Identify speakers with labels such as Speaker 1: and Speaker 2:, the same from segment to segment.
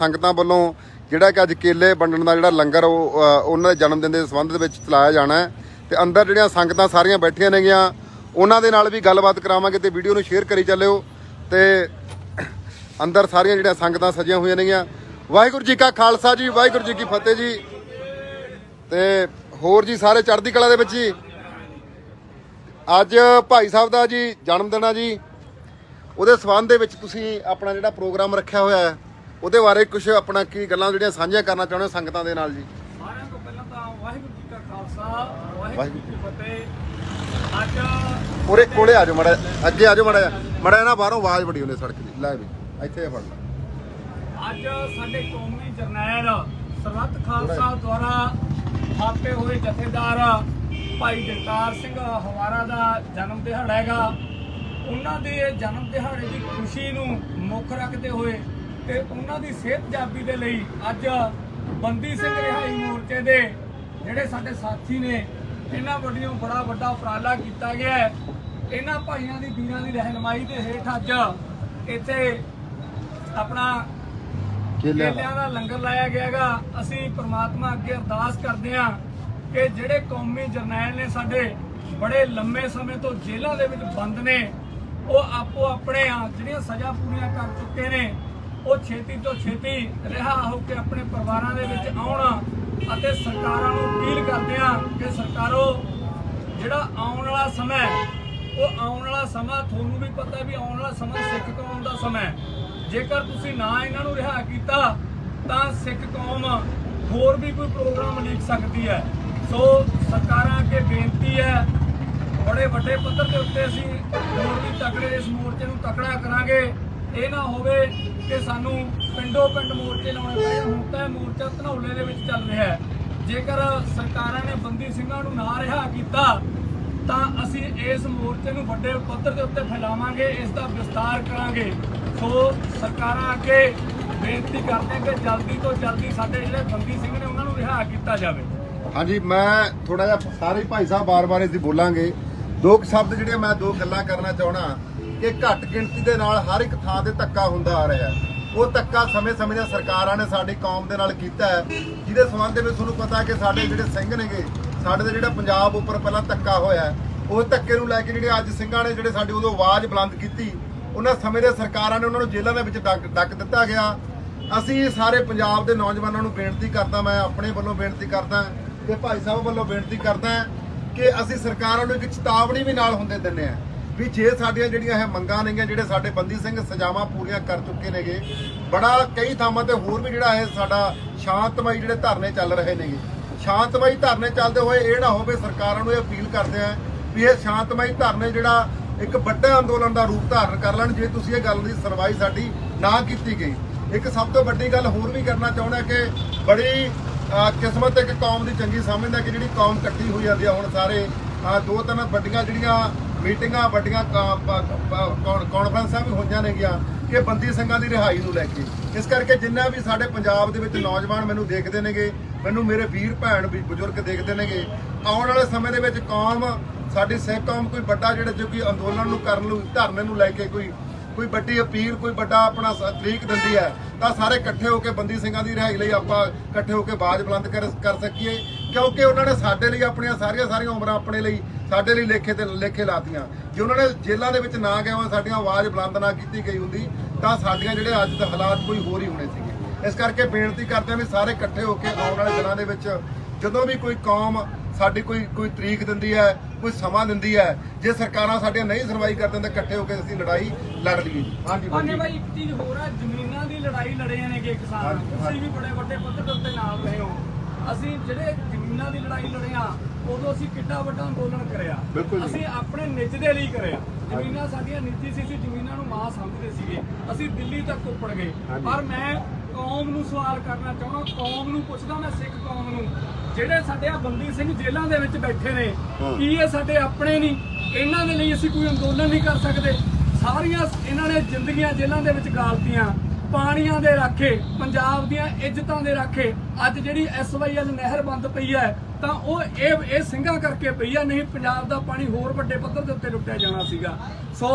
Speaker 1: ਸੰਗਤਾਂ ਵੱਲੋਂ ਜਿਹੜਾ ਕਿ ਅੱਜ ਕੇਲੇ ਵੰਡਣ ਦਾ ਜਿਹੜਾ ਲੰਗਰ ਉਹ ਉਹਨਾਂ ਦੇ ਜਨਮ ਦਿਨ ਦੇ ਸੰਬੰਧ ਦੇ ਵਿੱਚ ਚਲਾਇਆ ਜਾਣਾ ਹੈ ਤੇ ਅੰਦਰ ਜਿਹੜੀਆਂ ਸੰਗਤਾਂ ਸਾਰੀਆਂ ਬੈਠੀਆਂ ਨੇਗੀਆਂ, ਉਹਨਾਂ ਦੇ ਨਾਲ ਵੀ ਗੱਲਬਾਤ ਕਰਾਵਾਂਗੇ ਤੇ ਵੀਡੀਓ ਨੂੰ ਸ਼ੇਅਰ ਕਰੀ ਚੱਲਿਓ ਤੇ ਅੰਦਰ ਸਾਰੀਆਂ ਜਿਹੜੀਆਂ ਸੰਗਤਾਂ ਸਜੀਆਂ ਹੋਈਆਂ ਨੇਗੀਆਂ। ਵਾਹਿਗੁਰੂ ਜੀ ਕਾ ਖਾਲਸਾ ਜੀ, ਵਾਹਿਗੁਰੂ ਜੀ ਕੀ ਫਤਿਹ ਜੀ। ਤੇ ਹੋਰ ਜੀ ਸਾਰੇ ਚੜ੍ਹਦੀ ਕਲਾ ਦੇ ਵਿੱਚ ਜੀ। ਅੱਜ ਭਾਈ ਸਾਹਿਬ ਦਾ ਜੀ ਜਨਮ ਦਿਨ ਆ ਜੀ। ਉਹਦੇ ਸਬੰਧ ਦੇ ਵਿੱਚ ਤੁਸੀਂ ਆਪਣਾ ਜਿਹੜਾ ਪ੍ਰੋਗਰਾਮ ਰੱਖਿਆ ਹੋਇਆ ਹੈ ਉਹਦੇ ਬਾਰੇ ਕੁਝ ਆਪਣਾ ਕੀ ਗੱਲਾਂ ਜਿਹੜੀਆਂ ਸਾਂਝੀਆਂ ਕਰਨਾ ਚਾਹੁੰਦੇ ਹੋ ਸੰਗਤਾਂ ਦੇ ਨਾਲ ਜੀ?
Speaker 2: ਸਾਰਿਆਂ ਤੋਂ ਪਹਿਲਾਂ ਤਾਂ ਵਾਹਿਗੁਰੂ ਜੀ ਕਾ ਖਾਲਸਾ ਵਾਹਿਗੁਰੂ ਜੀ ਕੀ ਫਤਿਹ। ਅੱਜ
Speaker 1: ਉਰੇ ਕੋਲੇ ਆ ਜਾਓ ਮੜਾ ਅੱਗੇ ਆ ਜਾਓ ਮੜਾ ਮੜਾ ਨਾ ਬਾਹਰੋਂ ਆਵਾਜ਼ ਬੜੀ ਹੁੰਦੀ ਸੜਕ ਦੀ। ਲੈ ਵੀ ਇੱਥੇ ਫੜ ਲੈ।
Speaker 2: ਅੱਜ ਸਾਡੇ ਕੌਮੀ ਜਰਨੈਲ ਸਰਬੱਤ ਖਾਲਸਾ ਦੁਆਰਾ ਥਾਪੇ ਹੋਏ ਜਥੇਦਾਰ ਭਾਈ ਜਗਤਾਰ ਸਿੰਘ ਹਵਾਰਾ ਦਾ ਜਨਮ ਦਿਹਾੜਾ ਹੈਗਾ। ਉਹਨਾਂ ਦੇ ਜਨਮ ਦਿਹਾੜੇ ਦੀ ਖੁਸ਼ੀ ਨੂੰ ਮੁੱਖ ਰੱਖਦੇ ਹੋਏ ਤੇ ਉਹਨਾਂ ਦੀ ਸਿਹਤ ਜਾਬੀ ਦੇ ਲਈ ਅੱਜ ਬੰਦੀ ਸਿੰਘ ਰਿਹਾਈ ਮੋਰਚੇ ਦੇ ਜਿਹੜੇ ਸਾਡੇ ਸਾਥੀ ਨੇ ਇਹਨਾਂ ਵੱਡੀਆਂ ਬੜਾ ਵੱਡਾ ਉਪਰਾਲਾ ਕੀਤਾ ਗਿਆ ਹੈ। ਇਹਨਾਂ ਭਾਈਆਂ ਦੀ ਵੀਰਾਂ ਦੀ ਰਹਿਨਮਾਈ ਦੇ ਹੇਠ ਅੱਜ ਇੱਥੇ ਆਪਣਾ
Speaker 1: ਕੇਲਿਆਂ
Speaker 2: ਦਾ ਲੰਗਰ ਲਾਇਆ ਗਿਆਗਾ ਅਸੀਂ ਪ੍ਰਮਾਤਮਾ ਅੱਗੇ ਅਰਦਾਸ ਕਰਦੇ ਹਾਂ ਕਿ ਜਿਹੜੇ ਕੌਮੀ ਜਰਨੈਲ ਨੇ ਸਾਡੇ ਬੜੇ ਲੰਮੇ ਸਮੇਂ ਤੋਂ ਜੇਲ੍ਹਾਂ ਦੇ ਵਿੱਚ ਬੰਦ ਨੇ ਉਹ ਆਪੋ ਆਪਣੇ ਆ ਜਿਹੜੀਆਂ ਸਜ਼ਾ ਪੂਰੀਆਂ ਕਰ ਚੁੱਕੇ ਨੇ ਉਹ ਛੇਤੀ ਤੋਂ ਛੇਤੀ ਰਿਹਾ ਹੋ ਕੇ ਆਪਣੇ ਪਰਿਵਾਰਾਂ ਦੇ ਵਿੱਚ ਆਉਣ ਅਤੇ ਸਰਕਾਰਾਂ ਨੂੰ ਅਪੀਲ ਕਰਦੇ ਹਾਂ ਕਿ ਸਰਕਾਰੋ, ਜਿਹੜਾ ਆਉਣ ਵਾਲਾ ਸਮਾਂ ਉਹ ਆਉਣ ਵਾਲਾ ਸਮਾਂ ਤੁਹਾਨੂੰ ਵੀ ਪਤਾ ਵੀ ਆਉਣ ਵਾਲਾ ਸਮਾਂ ਸਿੱਖ ਕੌਮ ਦਾ ਸਮਾਂ ਜੇਕਰ ਤੁਸੀਂ ਨਾ ਇਹਨਾਂ ਨੂੰ ਰਿਹਾ ਕੀਤਾ, ਤਾਂ ਸਿੱਖ ਕੌਮ ਹੋਰ ਵੀ ਕੋਈ ਪ੍ਰੋਗਰਾਮ ਲਿਖ ਸਕਦੀ ਹੈ। ਸੋ ਸਰਕਾਰਾਂ ਅੱਗੇ ਬੇਨਤੀ ਹੈ, ਬੜੇ ਵੱਡੇ ਪੱਧਰ ਦੇ ਉੱਤੇ ਅਸੀਂ ਹੋਰ ਵੀ ਤਕੜੇ ਇਸ ਮੋਰਚੇ ਨੂੰ ਤਕੜਾ ਕਰਾਂਗੇ। ਇਹ ਨਾ ਹੋਵੇ ਕਿ ਸਾਨੂੰ ਪਿੰਡੋ ਪਿੰਡ ਮੋਰਚੇ ਲਾਉਣੇ ਪੈਣ ਹੁਣ ਤਾਂ ਇਹ ਮੋਰਚਾ ਧਨੌਲੇ ਦੇ ਵਿੱਚ ਚੱਲ ਰਿਹਾ ਹੈ। ਜੇਕਰ ਸਰਕਾਰਾਂ ਨੇ ਬੰਦੀ ਸਿੰਘਾਂ ਨੂੰ ਨਾ ਰਿਹਾ ਕੀਤਾ, ਤਾਂ ਅਸੀਂ ਇਸ ਮੋਰਚੇ ਨੂੰ ਵੱਡੇ ਪੱਧਰ ਦੇ ਉੱਤੇ ਫੈਲਾਵਾਂਗੇ, ਇਸ ਦਾ ਵਿਸਤਾਰ ਕਰਾਂਗੇ। ਸੋ ਸਰਕਾਰਾਂ ਅੱਗੇ ਬੇਨਤੀ ਕਰਦੇ ਹਾਂ ਕਿ ਜਲਦੀ ਤੋਂ ਜਲਦੀ ਸਾਡੇ ਜਿਹੜੇ ਬੰਦੀ ਸਿੰਘ ਨੇ ਉਹਨਾਂ ਨੂੰ ਰਿਹਾ ਕੀਤਾ ਜਾਵੇ।
Speaker 1: ਹਾਂਜੀ, ਮੈਂ ਥੋੜਾ ਜਿਹਾ ਸਾਰੇ ਭਾਈ ਸਾਹਿਬ ਬਾਰ-ਬਾਰ ਅਸੀਂ ਬੋਲਾਂਗੇ। ਦੋ ਸ਼ਬਦ ਜਿਹੜੇ ਮੈਂ ਦੋ ਗੱਲਾਂ ਕਰਨਾ ਚਾਹਣਾ ਕਿ ਘੱਟ ਗਿਣਤੀ ਦੇ ਨਾਲ ਹਰ ਇੱਕ ਥਾਂ ਤੇ ਧੱਕਾ ਹੁੰਦਾ ਆ ਰਿਹਾ ਉਹ ਧੱਕਾ ਸਮੇਂ-ਸਮੇਂ ਦੀਆਂ ਸਰਕਾਰਾਂ ਨੇ ਸਾਡੀ ਕੌਮ ਦੇ ਨਾਲ ਕੀਤਾ ਹੈ। ਜਿਹਦੇ ਸੰਬੰਧ ਵਿੱਚ ਤੁਹਾਨੂੰ ਪਤਾ ਕਿ ਸਾਡੇ ਜਿਹੜੇ ਸਿੰਘ ਨੇਗੇ ਸਾਡੇ ਦੇ ਜਿਹੜਾ ਪੰਜਾਬ ਉੱਪਰ ਪਹਿਲਾਂ ਧੱਕਾ ਹੋਇਆ ਹੈ, ਉਹ ਧੱਕੇ ਨੂੰ ਲੈ ਕੇ ਜਿਹੜੇ ਅੱਜ ਸਿੰਘਾਂ ਨੇ ਜਿਹੜੇ ਸਾਡੀ ਉਦੋਂ ਆਵਾਜ਼ ਬੁਲੰਦ ਕੀਤੀ ਉਹਨਾਂ ਸਮੇਂ ਦੇ ਸਰਕਾਰਾਂ ਨੇ ਉਹਨਾਂ ਨੂੰ ਜੇਲ੍ਹਾਂ ਦੇ ਵਿੱਚ ਡੱਕ ਡੱਕ ਦਿੱਤਾ ਗਿਆ। ਅਸੀਂ ਸਾਰੇ ਪੰਜਾਬ ਦੇ ਨੌਜਵਾਨਾਂ ਨੂੰ ਬੇਨਤੀ ਕਰਦਾ ਮੈਂ ਆਪਣੇ ਵੱਲੋਂ ਬੇਨਤੀ ਕਰਦਾ ਤੇ ਭਾਈ ਸਾਹਿਬ ਵੱਲੋਂ ਬੇਨਤੀ ਕਰਦਾ ਕਿ ਅਸੀਂ ਸਰਕਾਰਾਂ ਨੂੰ ਇੱਕ ਚੇਤਾਵਨੀ ਵੀ ਨਾਲ ਹੁੰਦੇ ਦਿੰਨੇ ਆ ਵੀ ਜੇ ਸਾਡੀਆਂ ਜਿਹੜੀਆਂ ਇਹ ਮੰਗਾਂ ਨੇਗੀਆਂ, ਜਿਹੜੇ ਸਾਡੇ ਬੰਦੀ ਸਿੰਘ ਸਜ਼ਾਵਾਂ ਪੂਰੀਆਂ ਕਰ ਚੁੱਕੇ ਨੇਗੇ, ਬੜਾ ਕਈ ਥਾਵਾਂ ਤੇ ਹੋਰ ਵੀ ਜਿਹੜਾ ਇਹ ਸਾਡਾ ਸ਼ਾਂਤਮਈ ਜਿਹੜੇ ਧਰਨੇ ਚੱਲ ਰਹੇ ਨੇਗੇ। ਸ਼ਾਂਤਮਈ ਧਰਨੇ ਚੱਲਦੇ ਹੋਏ ਇਹ ਨਾ ਹੋਵੇ ਸਰਕਾਰਾਂ ਨੂੰ ਇਹ ਅਪੀਲ ਕਰਦੇ ਆ ਵੀ ਇਹ ਸ਼ਾਂਤਮਈ ਧਰਨੇ ਜਿਹੜਾ ਇੱਕ ਵੱਡਾ ਅੰਦੋਲਨ ਦਾ ਰੂਪ ਧਾਰਨ ਕਰ ਲੈਣ, ਜੇ ਤੁਸੀਂ ਇਹ ਗੱਲ ਦੀ ਸੁਣਵਾਈ ਸਾਡੀ ਨਾ ਕੀਤੀ ਗਈ। ਇੱਕ ਸਭ ਤੋਂ ਵੱਡੀ ਗੱਲ ਹੋਰ ਵੀ ਕਰਨਾ ਚਾਹੁੰਦਾ ਕਿ ਬੜੀ ਕਿਸਮਤ ਇੱਕ ਕੌਮ ਦੀ ਚੰਗੀ ਸਮਝਦਾ ਕਿ ਜਿਹੜੀ ਕੌਮ ਇਕੱਠੀ ਹੋਈ ਜਾਂਦੀ ਆ ਹੁਣ ਸਾਰੇ ਦੋ ਤਿੰਨ ਵੱਡੀਆਂ ਜਿਹੜੀਆਂ ਮੀਟਿੰਗਾਂ ਵੱਡੀਆਂ ਕਾਨਫਰੰਸਾਂ ਵੀ ਹੋਈਆਂ ਨੇਗੀਆਂ ਕਿ ਬੰਦੀ ਸਿੰਘਾਂ ਦੀ ਰਿਹਾਈ ਨੂੰ ਲੈ ਕੇ। ਇਸ ਕਰਕੇ ਜਿੰਨਾ ਵੀ ਸਾਡੇ ਪੰਜਾਬ ਦੇ ਵਿੱਚ ਨੌਜਵਾਨ ਮੈਨੂੰ ਦੇਖਦੇ ਨੇਗੇ, ਮੈਨੂੰ ਮੇਰੇ ਵੀਰ ਭੈਣ ਵੀ ਬਜ਼ੁਰਗ ਦੇਖਦੇ ਨੇਗੇ, ਆਉਣ ਵਾਲੇ ਸਮੇਂ ਦੇ ਵਿੱਚ ਕੌਮ, ਸਾਡੀ ਸਿੱਖ ਕੌਮ ਕੋਈ ਵੱਡਾ ਜਿਹੜਾ ਜੋ ਕੋਈ ਅੰਦੋਲਨ ਨੂੰ ਕਰਨ ਨੂੰ, ਧਰਨੇ ਨੂੰ ਲੈ ਕੇ ਕੋਈ ਕੋਈ ਵੱਡੀ ਅਪੀਲ, ਕੋਈ ਵੱਡਾ ਆਪਣਾ ਤਰੀਕ ਦਿੰਦੀ ਹੈ, ਤਾਂ ਸਾਰੇ ਇਕੱਠੇ ਹੋ ਕੇ ਬੰਦੀ ਸਿੰਘਾਂ ਦੀ ਰਿਹਾਈ ਲਈ ਆਪਾਂ ਇਕੱਠੇ ਹੋ ਕੇ ਬਾਜ ਬੁਲੰਦ ਕਰ ਕਰ ਸਕੀਏ। ਕਿਉਂਕਿ ਉਹਨਾਂ ਨੇ ਸਾਡੇ ਲਈ ਆਪਣੀਆਂ ਸਾਰੀਆਂ ਸਾਰੀਆਂ ਉਮਰਾਂ ਆਪਣੇ ਲਈ ਸਾਡੇ ਲਈ ਲੇਖੇ ਤੇ ਲੇਖੇ ਲਾਤੀਆਂ। ਜੇ ਉਹਨਾਂ ਨੇ ਜੇਲ੍ਹਾਂ ਦੇ ਵਿੱਚ ਨਾ ਗਏ ਹੋਏ ਸਾਡੀਆਂ ਆਵਾਜ਼ ਬੁਲੰਦ ਨਾ ਕੀਤੀ ਗਈ ਹੁੰਦੀ ਤਾਂ ਸਾਡੀਆਂ ਜਿਹੜੇ ਅੱਜ ਦੇ ਹਾਲਾਤ ਕੋਈ ਹੋਰ ਹੀ ਹੋਣੇ ਸੀਗੇ। ਇਸ ਕਰਕੇ ਬੇਨਤੀ ਕਰਦੇ ਹਾਂ ਵੀ ਸਾਰੇ ਇਕੱਠੇ ਹੋ ਕੇ ਆਉਣ ਵਾਲੇ ਦਿਨਾਂ ਦੇ ਵਿੱਚ ਜਦੋਂ ਵੀ ਕੋਈ ਕੌਮ ਸਾਡੀ ਕੋਈ ਕੋਈ ਤਰੀਕ ਦਿੰਦੀ ਹੈ ਕੋਈ ਸਮਾਂ ਦਿੰਦੀ ਹੈ ਜੇ ਸਰਕਾਰਾਂ ਸਾਡੀਆਂ ਨਹੀਂ ਸੁਣਵਾਈ ਕਰਦੀਆਂ ਤਾਂ ਇਕੱਠੇ ਹੋ ਕੇ ਅਸੀਂ ਲੜਾਈ ਲੜ ਲਈਏ ਜੀ। ਹਾਂਜੀ ਬਾਜੀ
Speaker 2: ਬਾਈ ਇੱਕ ਚੀਜ਼ ਹੋਰ ਆ ਜ਼ਮੀਨਾਂ ਦੀ ਲੜਾਈ ਲੜੇ ਨੇਗੇ ਕਿਸਾਨ?
Speaker 1: ਹਾਂਜੀ,
Speaker 2: ਤੁਸੀਂ
Speaker 1: ਹਾਂਜੀ।
Speaker 2: ਵੀ ਬੜੇ ਵੱਡੇ ਪੱਧਰ ਦੇ ਉੱਤੇ ਨਾਲ ਰਹੇ ਹੋ। ਅਸੀਂ ਜਿਹੜੇ ਜ਼ਮੀਨਾਂ ਦੀ ਲੜਾਈ ਲੜੇ ਆ ਉਦੋਂ ਅਸੀਂ ਕਿੱਡਾ ਵੱਡਾ ਅੰਦੋਲਨ ਕਰਿਆ। ਅਸੀਂ ਆਪਣੇ ਨਿੱਜ ਦੇ ਲਈ ਕਰਿਆ। ਜ਼ਮੀਨਾਂ ਸਾਡੀਆਂ ਨਿੱਜੀ ਸੀ ਅਸੀਂ ਜ਼ਮੀਨਾਂ ਨੂੰ ਮਾਂ ਸਮਝਦੇ ਸੀਗੇ। ਅਸੀਂ ਦਿੱਲੀ ਤੱਕ ਉੱਪੜ ਗਏ। ਪਰ ਮੈਂ ਕੌਮ ਨੂੰ ਸਵਾਲ ਕਰਨਾ ਚਾਹੁੰਦਾ ਕੌਮ ਨੂੰ ਪੁੱਛਦਾ ਮੈਂ ਸਿੱਖ ਕੌਮ ਨੂੰ ਜਿਹੜੇ ਸਾਡੇ ਆ ਬੰਦੀ ਸਿੰਘ ਜੇਲ੍ਹਾਂ ਦੇ ਵਿੱਚ ਬੈਠੇ ਨੇ। ਕੀ ਇਹ ਸਾਡੇ ਆਪਣੇ ਨਹੀਂ? ਇਹਨਾਂ ਦੇ ਲਈ ਅਸੀਂ ਕੋਈ ਅੰਦੋਲਨ ਨਹੀਂ ਕਰ ਸਕਦੇ। ਸਾਰੀਆਂ ਇਹਨਾਂ ਨੇ ਜ਼ਿੰਦਗੀਆਂ ਜੇਲ੍ਹਾਂ ਦੇ ਵਿੱਚ ਗਾਲਤੀਆਂ। ਪਾਣੀਆਂ ਦੇ ਰਾਖੇ ਪੰਜਾਬ ਦੀਆਂ ਇੱਜ਼ਤਾਂ ਦੇ ਰਾਖੇ। ਅੱਜ ਜਿਹੜੀ ਐਸਵਾਈਐਲ ਨਹਿਰ ਬੰਦ ਪਈ ਹੈ ਤਾਂ ਉਹ ਇਹ ਇਹ ਸਿੰਘਾਂ ਕਰਕੇ ਪਈ ਆ ਨਹੀਂ ਪੰਜਾਬ ਦਾ ਪਾਣੀ ਹੋਰ ਵੱਡੇ ਪੱਧਰ ਦੇ ਉੱਤੇ ਲੁੱਟਿਆ ਜਾਣਾ ਸੀਗਾ। ਸੋ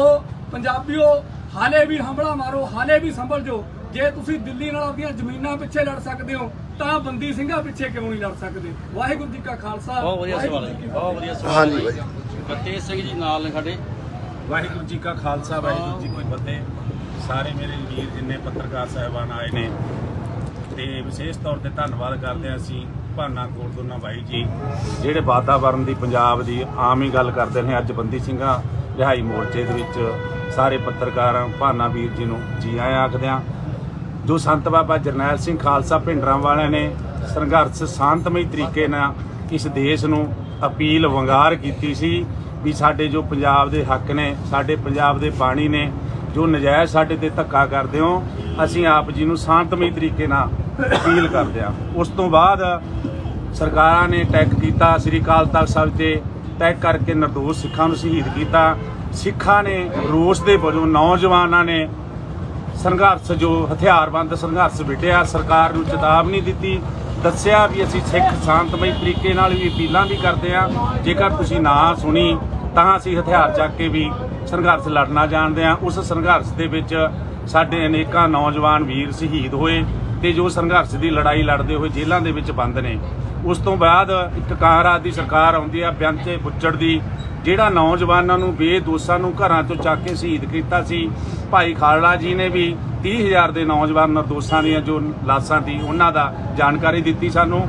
Speaker 2: ਪੰਜਾਬੀਓ ਹਾਲੇ ਵੀ ਹੰਬਲਾ ਮਾਰੋ ਹਾਲੇ ਵੀ ਸੰਭਲ ਜੋ ਜੇ ਤੁਸੀਂ ਦਿੱਲੀ ਨਾਲ ਆਪਣੀਆਂ ਜ਼ਮੀਨਾਂ ਪਿੱਛੇ ਲੜ ਸਕਦੇ ਹੋ ਤਾਂ ਬੰਦੀ ਸਿੰਘਾਂ ਪਿੱਛੇ ਕਿਉਂ ਨਹੀਂ ਲੜ ਸਕਦੇ? ਵਾਹਿਗੁਰੂ ਜੀ ਕਾ ਖਾਲਸਾ
Speaker 3: ਬਹੁਤ ਵਧੀਆ ਸਵਾਲ ਹੈ ਬਹੁਤ ਵਧੀਆ ਸਵਾਲ
Speaker 1: ਹਾਂਜੀ।
Speaker 3: ਹੈ
Speaker 1: ਬਾਈ
Speaker 3: ਸਿੰਘ ਜੀ ਨਾਲ ਨੇ ਸਾਡੇ।
Speaker 4: ਵਾਹਿਗੁਰੂ ਜੀ ਕਾ ਖਾਲਸਾ ਵਾਹਿਗੁਰੂ ਜੀ ਕੀ ਫਤਿਹ। ਸਾਰੇ ਮੇਰੇ ਵੀਰ ਜਿੰਨੇ ਪੱਤਰਕਾਰ ਸਾਹਿਬਾਨ ਆਏ ਨੇ, ਤੇ ਵਿਸ਼ੇਸ਼ ਤੌਰ ਤੇ ਧੰਨਵਾਦ ਕਰਦੇ ਹਾਂ ਅਸੀਂ ਭਾਨਾ ਕੋਟਦੋਨਾ ਬਾਈ ਜੀ, ਜਿਹੜੇ ਵਾਤਾਵਰਣ ਦੀ, ਪੰਜਾਬ ਦੀ ਆਮ ਹੀ ਗੱਲ ਕਰਦੇ ਨੇ। ਅੱਜ ਬੰਦੀ ਸਿੰਘਾਂ ਰਿਹਾਈ ਮੋਰਚੇ ਦੇ ਵਿੱਚ ਸਾਰੇ ਪੱਤਰਕਾਰਾਂ ਭਾਨਾ ਵੀਰ ਜੀ ਨੂੰ ਜੀ ਆਇਆਂ ਆਖਦੇ ਹਾਂ। ਜੋ ਸੰਤ ਬਾਬਾ ਜਰਨੈਲ ਸਿੰਘ ਖਾਲਸਾ ਭਿੰਡਰਾਂ ਵਾਲਿਆਂ ਨੇ ਸੰਘਰਸ਼ ਸ਼ਾਂਤਮਈ ਤਰੀਕੇ ਨਾਲ ਇਸ ਦੇਸ਼ ਨੂੰ ਅਪੀਲ ਵੰਗਾਰ ਕੀਤੀ ਸੀ ਵੀ ਸਾਡੇ ਜੋ ਪੰਜਾਬ ਦੇ ਹੱਕ ਨੇ, ਸਾਡੇ ਪੰਜਾਬ ਦੇ ਪਾਣੀ ਨੇ ਜੋ ਨਜਾਇਜ਼ ਸਾਡੇ ਤੇ ਧੱਕਾ ਕਰਦੇ ਹੋ, ਅਸੀਂ ਆਪ ਜੀ ਨੂੰ ਸ਼ਾਂਤਮਈ ਤਰੀਕੇ ਨਾਲ ਅਪੀਲ ਕਰਦੇ ਹਾਂ। ਉਸ ਤੋਂ ਬਾਅਦ ਸਰਕਾਰਾਂ ਨੇ ਟੈਕ ਕੀਤਾ, ਸ੍ਰੀ ਅਕਾਲ ਤਖਤ ਸਾਹਿਬ ਤੇ ਟੈਕ ਕਰਕੇ ਨਿਰਦੋਸ਼ ਸਿੱਖਾਂ ਨੂੰ ਸ਼ਹੀਦ ਕੀਤਾ। ਸਿੱਖਾਂ ਨੇ ਰੋਸ ਦੇ ਵਜੋਂ ਨੌਜਵਾਨਾਂ ਨੇ ਸੰਘਰਸ਼ ਜੋ ਹਥਿਆਰਬੰਦ ਸੰਘਰਸ਼ ਵਿਟਿਆ, ਸਰਕਾਰ ਨੂੰ ਚੇਤਾਵਨੀ ਦਿੱਤੀ। ਦੱਸਿਆ ਵੀ ਅਸੀਂ ਸਿੱਖ ਸ਼ਾਂਤਮਈ ਤਰੀਕੇ ਨਾਲ ਵੀ ਅਪੀਲਾਂ ਵੀ ਕਰਦੇ ਹਾਂ। ਜੇਕਰ ਤੁਸੀਂ ਨਾ ਸੁਣੀ, ਤਾਂ ਅਸੀਂ ਹਥਿਆਰ ਚੱਕ ਕੇ ਵੀ ਸੰਘਰਸ਼ ਲੜਨਾ ਜਾਣਦੇ ਹਾਂ ਉਸ ਸੰਘਰਸ਼ ਦੇ ਵਿੱਚ ਸਾਡੇ ਅਨੇਕਾਂ ਨੌਜਵਾਨ ਵੀਰ ਸ਼ਹੀਦ ਹੋਏ ਤੇ ਜੋ ਸੰਘਰਸ਼ ਦੀ ਲੜਾਈ ਲੜਦੇ ਹੋਏ ਜੇਲ੍ਹਾਂ ਦੇ ਵਿੱਚ ਬੰਦ ਨੇ। ਉਸ ਤੋਂ ਬਾਅਦ ਇੱਕ ਕਾਂਗਰਸ ਦੀ ਸਰਕਾਰ ਆਉਂਦੀ ਆ, ਬਿਆੰਤੇ ਬੁੱਚੜ ਦੀ, ਜਿਹੜਾ ਨੌਜਵਾਨਾਂ ਨੂੰ ਬੇਦੋਸ਼ਾਂ ਨੂੰ ਘਰਾਂ ਤੋਂ ਚੱਕ ਕੇ ਸ਼ਹੀਦ ਕੀਤਾ ਸੀ। ਭਾਈ ਖਾਲੜਾ ਜੀ ਨੇ ਵੀ 30000 ਦੇ ਨੌਜਵਾਨ ਨਿਰਦੋਸ਼ਾਂ ਦੀਆਂ ਜੋ ਲਾਸ਼ਾਂ ਦੀ ਉਹਨਾਂ ਦਾ ਜਾਣਕਾਰੀ ਦਿੱਤੀ ਸਾਨੂੰ।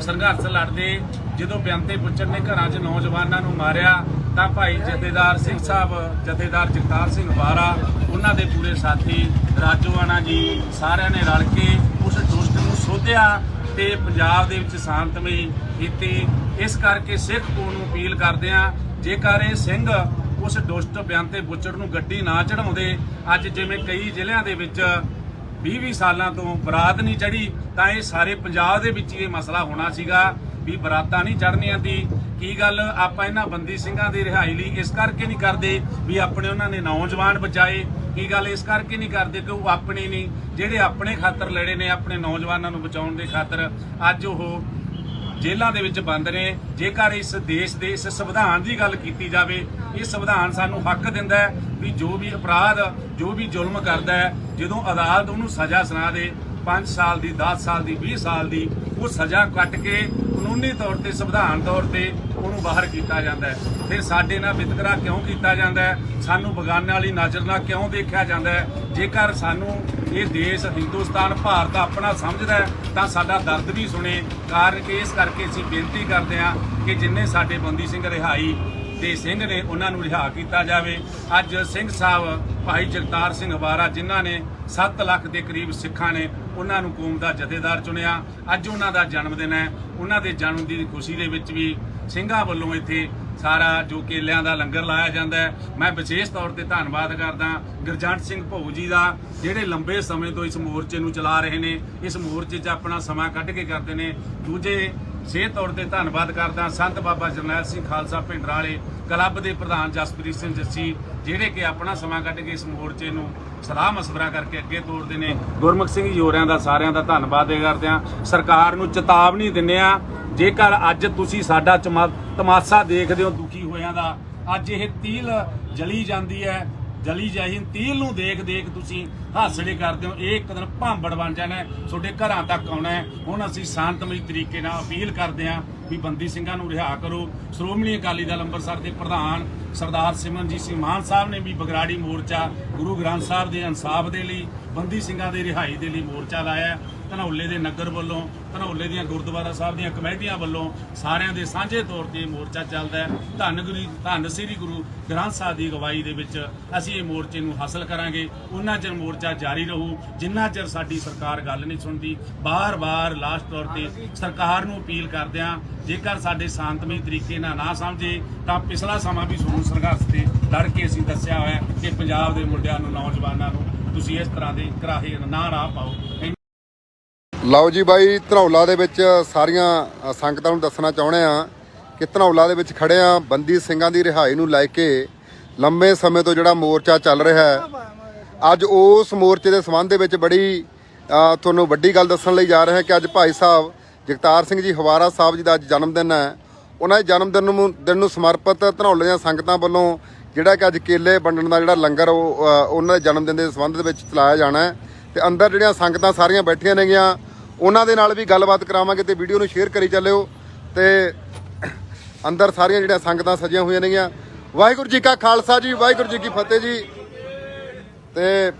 Speaker 4: ਸੰਘਰਸ਼ ਲੜਦੇ ਜਦੋਂ ਬਿਆੰਤੇ ਬੁੱਚੜ ਨੇ ਘਰਾਂ 'ਚ ਨੌਜਵਾਨਾਂ ਨੂੰ ਮਾਰਿਆ ਤਾਂ ਭਾਈ ਜਥੇਦਾਰ ਸਿੰਘ ਸਾਹਿਬ, ਜਥੇਦਾਰ ਜਗਤਾਰ ਸਿੰਘ ਵਾਰਾ, ਉਹਨਾਂ ਦੇ ਪੂਰੇ ਸਾਥੀ ਰਾਜੋਆਣਾ ਜੀ, ਸਾਰਿਆਂ ਨੇ ਰਲ ਕੇ ਉਸ ਦੁਸ਼ਟ ਨੂੰ ਸੋਧਿਆ ਤੇ ਪੰਜਾਬ ਦੇ ਵਿੱਚ ਸ਼ਾਂਤਮਈ ਕੀਤੀ। ਇਸ ਕਰਕੇ ਸਿੱਖ ਕੌਮ ਨੂੰ ਅਪੀਲ ਕਰਦੇ ਆ ਜੇਕਰ ਇਹ ਸਿੰਘ ਉਸ ਦੁਸ਼ਟ ਬਿਆੰਤੇ ਬੁੱਚੜ ਨੂੰ ਗੱਡੀ ਨਾ ਚੜਾਉਂਦੇ ਅੱਜ ਜਿਵੇਂ ਕਈ ਜ਼ਿਲ੍ਹਿਆਂ ਦੇ ਵਿੱਚ 20-20 ਸਾਲਾਂ ਤੋਂ ਬਰਾਤ ਨਹੀਂ ਚੜੀ ਤਾਂ ਇਹ ਸਾਰੇ ਪੰਜਾਬ ਦੇ ਵਿੱਚ ਇਹ ਮਸਲਾ ਹੋਣਾ ਸੀਗਾ ਵੀ ਬਰਾਤਾਂ ਨਹੀਂ ਚੜਨੀਆਂ ਦੀ ਕੀ ਗੱਲ? ਆਪਾਂ ਇਹਨਾਂ ਬੰਦੀ ਸਿੰਘਾਂ ਦੀ ਰਿਹਾਈ ਲਈ ਇਸ ਕਰਕੇ ਨਹੀਂ ਕਰਦੇ ਵੀ ਆਪਣੇ ਉਹਨਾਂ ਨੇ ਨੌਜਵਾਨ ਬਚਾਏ। ਕੀ ਗੱਲ? ਇਸ ਕਰਕੇ ਨਹੀਂ ਕਰਦੇ ਕਿ ਉਹ ਆਪਣੇ ਨਹੀਂ, ਜਿਹੜੇ ਆਪਣੇ ਖਾਤਰ ਲੜੇ ਨੇ ਆਪਣੇ ਨੌਜਵਾਨਾਂ ਨੂੰ ਬਚਾਉਣ ਦੇ ਖਾਤਰ। ਅੱਜ ਉਹ ਜੇਲ੍ਹਾਂ ਦੇ ਵਿੱਚ ਬੰਦ ਨੇ। ਜੇਕਰ ਇਸ ਦੇਸ਼ ਦੇ ਇਸ ਸੰਵਿਧਾਨ ਦੀ ਗੱਲ ਕੀਤੀ ਜਾਵੇ, ਇਹ ਸੰਵਿਧਾਨ ਸਾਨੂੰ ਹੱਕ ਦਿੰਦਾ ਹੈ ਵੀ ਜੋ ਵੀ ਅਪਰਾਧ, ਜੋ ਵੀ ਜ਼ੁਲਮ ਕਰਦਾ ਹੈ, ਜਦੋਂ ਅਦਾਲਤ ਉਹਨੂੰ ਸਜ਼ਾ ਸੁਣਾ ਦੇ 5 ਸਾਲ ਦੀ 10 ਸਾਲ ਦੀ 20 ਸਾਲ ਦੀ, ਉਹ ਸਜ਼ਾ ਕੱਟ ਕੇ ਕਾਨੂੰਨੀ ਤੌਰ ਤੇ, ਸੰਵਿਧਾਨ ਤੌਰ ਤੇ ਉਹਨੂੰ ਬਾਹਰ ਕੀਤਾ ਜਾਂਦਾ ਹੈ। ਫਿਰ ਸਾਡੇ ਨਾਲ ਵਿਤਕਰਾ ਕਿਉਂ ਕੀਤਾ ਜਾਂਦਾ ਹੈ? ਸਾਨੂੰ ਬਗਾਨੇ ਵਾਲੀ ਨਜ਼ਰ ਨਾਲ ਕਿਉਂ ਦੇਖਿਆ ਜਾਂਦਾ ਹੈ? ਜੇਕਰ ਸਾਨੂੰ ਇਹ ਦੇਸ਼ ਹਿੰਦੁਸਤਾਨ, ਭਾਰਤ ਆਪਣਾ ਸਮਝਦਾ ਤਾਂ ਸਾਡਾ ਦਰਦ ਵੀ ਸੁਣੇ। ਕਾਰਨ ਕਿ ਇਸ ਕਰਕੇ ਅਸੀਂ ਬੇਨਤੀ ਕਰਦੇ ਹਾਂ ਕਿ ਜਿੰਨੇ ਸਾਡੇ ਬੰਦੀ ਸਿੰਘ ਰਿਹਾਈ ਦੇ ਸਿੰਘ ਨੇ ਉਹਨਾਂ ਨੂੰ ਰਿਹਾ ਕੀਤਾ ਜਾਵੇ। ਅੱਜ ਸਿੰਘ ਸਾਹਿਬ ਭਾਈ ਜਗਤਾਰ ਸਿੰਘ ਹਵਾਰਾ ਜਿਨ੍ਹਾਂ ਨੇ 7 ਲੱਖ ਦੇ ਕਰੀਬ ਸਿੱਖਾਂ ਨੇ ਉਹਨਾਂ ਨੂੰ ਕੌਮ ਦਾ ਜਥੇਦਾਰ ਚੁਣਿਆ। ਅੱਜ ਉਹਨਾਂ ਦਾ ਜਨਮ ਦਿਨ ਹੈ। ਉਹਨਾਂ ਦੇ ਜਨਮ ਦੀ ਖੁਸ਼ੀ ਦੇ ਵਿੱਚ ਵੀ ਸਿੰਘਾਂ ਵੱਲੋਂ ਇੱਥੇ ਸਾਰਾ ਜੋ ਕੇਲਿਆਂ ਦਾ ਲੰਗਰ ਲਾਇਆ ਜਾਂਦਾ ਹੈ। ਮੈਂ ਵਿਸ਼ੇਸ਼ ਤੌਰ ਤੇ ਧੰਨਵਾਦ ਕਰਦਾ ਗੁਰਜੰਟ ਸਿੰਘ ਭਊ ਜੀ ਦਾ, ਜਿਹੜੇ ਲੰਬੇ ਸਮੇਂ ਤੋਂ ਇਸ ਮੋਰਚੇ ਨੂੰ ਚਲਾ ਰਹੇ ਨੇ। ਇਸ ਮੋਰਚੇ 'ਚ ਆਪਣਾ ਸਮਾਂ ਕੱਢ ਕੇ ਕਰਦੇ ਨੇ। ਦੂਜੇ ਸਿਹਤ ਤੌਰ ਤੇ ਧੰਨਵਾਦ ਕਰਦਾ ਸੰਤ ਬਾਬਾ ਜਰਨੈਲ ਸਿੰਘ ਖਾਲਸਾ ਭਿੰਡਰਾਂ ਵਾਲੇ ਕਲੱਬ ਦੇ ਪ੍ਰਧਾਨ ਜਸਪ੍ਰੀਤ ਸਿੰਘ ਜੱਸੀ, ਜਿਹੜੇ ਕਿ ਆਪਣਾ ਸਮਾਂ ਕੱਢ ਕੇ ਇਸ ਮੋਰਚੇ ਨੂੰ ਸਲਾਹ ਮਸ਼ਵਰਾ ਕਰਕੇ ਅੱਗੇ ਤੋਰਦੇ ਨੇ। ਗੁਰਮੁਖ ਸਿੰਘ ਜੀ ਹੋਰਿਆਂ ਦਾ ਸਾਰਿਆਂ ਦਾ ਧੰਨਵਾਦ ਇਹ ਕਰਦੇ ਆ ਸਰਕਾਰ ਨੂੰ ਚੇਤਾਵਨੀ ਦਿੰਦੇ ਆ ਜੇਕਰ ਅੱਜ ਤੁਸੀਂ ਸਾਡਾ ਚਮਾ- ਤਮਾਸ਼ਾ ਦੇਖਦੇ ਹੋ ਦੁਖੀ ਹੋਇਆਂ ਦਾ, ਅੱਜ ਇਹ ਤੀਲ ਜਲੀ ਜਾਂਦੀ ਹੈ ਜਲੀ ਜਾਈ ਤੀਲ ਨੂੰ ਦੇਖ ਦੇਖ ਤੁਸੀਂ ਹਾਸੜੇ ਕਰਦੇ ਹੋ। ਇਹ ਇੱਕ ਦਿਨ ਭਾਂਬੜ ਬਣ ਜਾਣਾ ਤੁਹਾਡੇ ਘਰਾਂ ਤੱਕ ਆਉਣਾ ਹੈ। ਹੁਣ ਅਸੀਂ ਸ਼ਾਂਤਮਈ ਤਰੀਕੇ ਨਾਲ ਅਪੀਲ ਕਰਦੇ ਹਾਂ ਵੀ ਬੰਦੀ ਸਿੰਘਾਂ ਨੂੰ ਰਿਹਾ ਕਰੋ। ਸ਼੍ਰੋਮਣੀ ਅਕਾਲੀ ਦਲ ਅੰਮ੍ਰਿਤਸਰ ਦੇ ਪ੍ਰਧਾਨ ਸਰਦਾਰ ਸਿਮਰਨਜੀਤ ਸਿੰਘ ਮਾਨ ਸਾਹਿਬ ਨੇ ਵੀ ਬਗਰਾੜੀ ਮੋਰਚਾ ਗੁਰੂ ਗ੍ਰੰਥ ਸਾਹਿਬ ਦੇ ਇਨਸਾਫ ਦੇ ਲਈ, ਬੰਦੀ ਸਿੰਘਾਂ ਦੀ ਰਿਹਾਈ ਦੇ ਲਈ ਮੋਰਚਾ ਲਾਇਆ ਧਨੌਲੇ ਦੇ ਨਗਰ ਵੱਲੋਂ, ਧਨੌਲੇ ਦੀਆਂ ਗੁਰਦੁਆਰਾ ਸਾਹਿਬ ਦੀਆਂ ਕਮੇਟੀਆਂ ਵੱਲੋਂ ਸਾਰਿਆਂ ਦੇ ਸਾਂਝੇ ਤੌਰ ਤੇ ਮੋਰਚਾ ਚੱਲਦਾ ਹੈ। ਧੰਨ ਗੁਰੂ, ਧੰਨ ਸ੍ਰੀ ਗੁਰੂ ਗ੍ਰੰਥ ਸਾਹਿਬ ਦੀ ਅਗਵਾਈ ਦੇ ਵਿੱਚ ਅਸੀਂ ਇਹ ਮੋਰਚੇ ਨੂੰ ਹਾਸਲ ਕਰਾਂਗੇ। ਉਹਨਾਂ ਚਿਰ ਮੋਰਚਾ ਜਾਰੀ ਰਹੂ। ਜਿੰਨਾ ਚਿਰ ਸਾਡੀ ਸਰਕਾਰ ਗੱਲ ਨਹੀਂ ਸੁਣਦੀ, ਬਾਰ-ਬਾਰ ਲਾਸਟ ਤੌਰ ਤੇ ਸਰਕਾਰ ਨੂੰ ਅਪੀਲ ਕਰਦੇ ਹਾਂ ਜੇਕਰ ਸਾਡੇ ਸ਼ਾਂਤਮਈ ਤਰੀਕੇ ਨਾਲ ਨਾ ਸਮਝੇ, ਤਾਂ ਪਿਛਲਾ ਸਮਾਂ ਵੀ ਸਾਨੂੰ ਸੰਘਰਸ਼ ਤੇ ਲੜ ਕੇ ਅਸੀਂ ਦੱਸਿਆ ਹੋਇਆ ਕਿ ਪੰਜਾਬ ਦੇ ਮੁੰਡਿਆਂ ਨੂੰ, ਨੌਜਵਾਨਾਂ ਨੂੰ ਤੁਸੀਂ ਇਸ ਤਰ੍ਹਾਂ ਦੇ ਕਰਾਹੇ ਨਾ ਰਾਹ ਪਾਓ।
Speaker 1: ਲਓ ਜੀ ਬਾਈ ਧਨੌਲਾ ਦੇ ਵਿੱਚ ਸਾਰੀਆਂ ਸੰਗਤਾਂ ਨੂੰ ਦੱਸਣਾ ਚਾਹੁੰਦੇ ਆ ਕਿ ਧਨੌਲਾ ਦੇ ਵਿੱਚ ਖੜੇ ਆ ਬੰਦੀ ਸਿੰਘਾਂ ਦੀ ਰਿਹਾਈ ਨੂੰ ਲੈ ਕੇ ਲੰਮੇ ਸਮੇਂ ਤੋਂ ਜਿਹੜਾ ਮੋਰਚਾ ਚੱਲ ਰਿਹਾ ਹੈ। ਅੱਜ ਉਸ ਮੋਰਚੇ ਦੇ ਸੰਬੰਧ ਦੇ ਵਿੱਚ ਬੜੀ ਤੁਹਾਨੂੰ ਵੱਡੀ ਗੱਲ ਦੱਸਣ ਲਈ ਜਾ ਰਿਹਾ ਕਿ ਅੱਜ ਭਾਈ ਸਾਹਿਬ ਜਗਤਾਰ ਸਿੰਘ ਜੀ ਹਵਾਰਾ ਸਾਹਿਬ ਜੀ ਦਾ ਅੱਜ ਜਨਮ ਦਿਨ ਹੈ। ਉਹਨਾਂ ਦੇ ਜਨਮ ਦਿਨ ਨੂੰ ਦਿਨ ਨੂੰ ਸਮਰਪਿਤ ਧਨੌਲੇ ਦੀਆਂ ਸੰਗਤਾਂ ਵੱਲੋਂ ਜਿਹੜਾ ਕਿ ਅੱਜ ਕੇਲੇ ਵੰਡਣ ਦਾ ਜਿਹੜਾ ਲੰਗਰ ਉਹ ਉਹਨਾਂ ਦੇ ਜਨਮ ਦਿਨ ਦੇ ਸੰਬੰਧ ਦੇ ਵਿੱਚ ਚਲਾਇਆ ਜਾਣਾ ਹੈ। ਤੇ ਅੰਦਰ ਜਿਹੜੀਆਂ ਸੰਗਤਾਂ ਸਾਰੀਆਂ ਬੈਠੀਆਂ ਨੇਗੀਆਂ ਉਹਨਾਂ ਦੇ ਨਾਲ ਵੀ ਗੱਲਬਾਤ ਕਰਾਵਾਂਗੇ ਤੇ ਵੀਡੀਓ ਨੂੰ ਸ਼ੇਅਰ ਕਰੀ ਚੱਲਿਓ ਤੇ ਅੰਦਰ ਸਾਰੀਆਂ ਜਿਹੜੀਆਂ ਸੰਗਤਾਂ ਸਜੀਆਂ ਹੋਈਆਂ ਨੇਗੀਆਂ। ਵਾਹਿਗੁਰੂ ਜੀ ਕਾ ਖਾਲਸਾ ਜੀ, ਵਾਹਿਗੁਰੂ ਜੀ ਕੀ ਫਤਿਹ ਜੀ। ਤੇ